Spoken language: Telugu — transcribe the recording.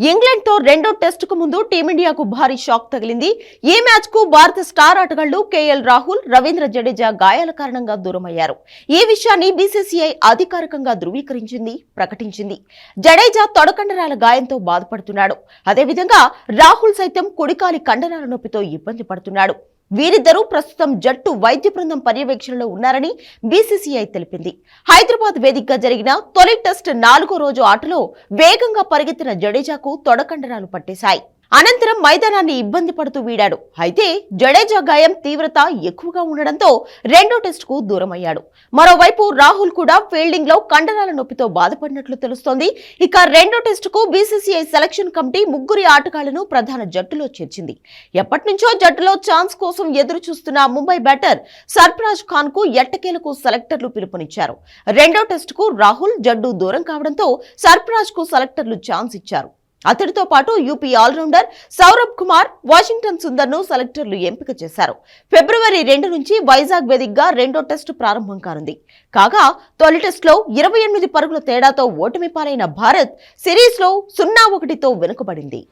ఇంగ్లాండ్తో రెండో టెస్టుకు ముందు టీమిండియాకు భారీ షాక్ తగిలింది. ఈ మ్యాచ్కు భారత స్టార్ ఆటగాళ్ళు కేఎల్ రాహుల్ రవీంద్ర జడేజా గాయాల కారణంగా దూరమయ్యారు. ఈ విషయాన్ని బీసీసీఐ అధికారికంగా ధృవీకరించింది ప్రకటించింది. జడేజా తొడకండరాల గాయంతో బాధపడుతున్నాడు. అదేవిధంగా రాహుల్ సైతం కుడికాలి కండరాల నొప్పితో ఇబ్బంది పడుతున్నాడు. వీరిద్దరూ ప్రస్తుతం జట్టు వైద్య బృందం పర్యవేక్షణలో ఉన్నారని బీసీసీఐ తెలిపింది. హైదరాబాద్ వేదికగా జరిగిన తొలి టెస్ట్ నాలుగో రోజు ఆటలో వేగంగా పరిగెత్తిన జడేజాకు తొడకండరాలు పట్టేశాయి. అనంతరం మైదానాన్ని ఇబ్బంది పడుతూ వీడాడు. అయితే జడేజా గాయం తీవ్రత ఎక్కువగా ఉండడంతో రెండో టెస్టుకు దూరమయ్యాడు. మరోవైపు రాహుల్ కూడా ఫీల్డింగ్లో కండరాల నొప్పితో బాధపడినట్లు తెలుస్తోంది. ఇక రెండో టెస్టుకు బీసీసీఐ సెలక్షన్ కమిటీ ముగ్గురి ఆటగాళ్ళను ప్రధాన జట్టులో చేర్చింది. ఎప్పటినుంచో జట్టులో ఛాన్స్ కోసం ఎదురు చూస్తున్న ముంబై బ్యాటర్ సర్ఫరాజ్ ఖాన్కు ఎట్టకేలకు సెలెక్టర్లు పిలుపునిచ్చారు. రెండో టెస్టుకు రాహుల్ జడ్డు దూరం కావడంతో సర్ఫరాజ్కు సెలెక్టర్లు ఛాన్స్ ఇచ్చారు. అతడితో పాటు UP allrounder Saurabh Kumar Washington సుందర్ను సెలెక్టర్లు ఎంపిక చేశారు. ఫిబ్రవరి రెండు నుంచి వైజాగ్ వేదికగా రెండో టెస్టు ప్రారంభం కానుంది. కాగా తొలి టెస్టులో ఇరవై ఎనిమిది పరుగుల తేడాతో ఓటమి పాలైన భారత్ సిరీస్లో సున్నా ఒకటితో వెనుకబడింది.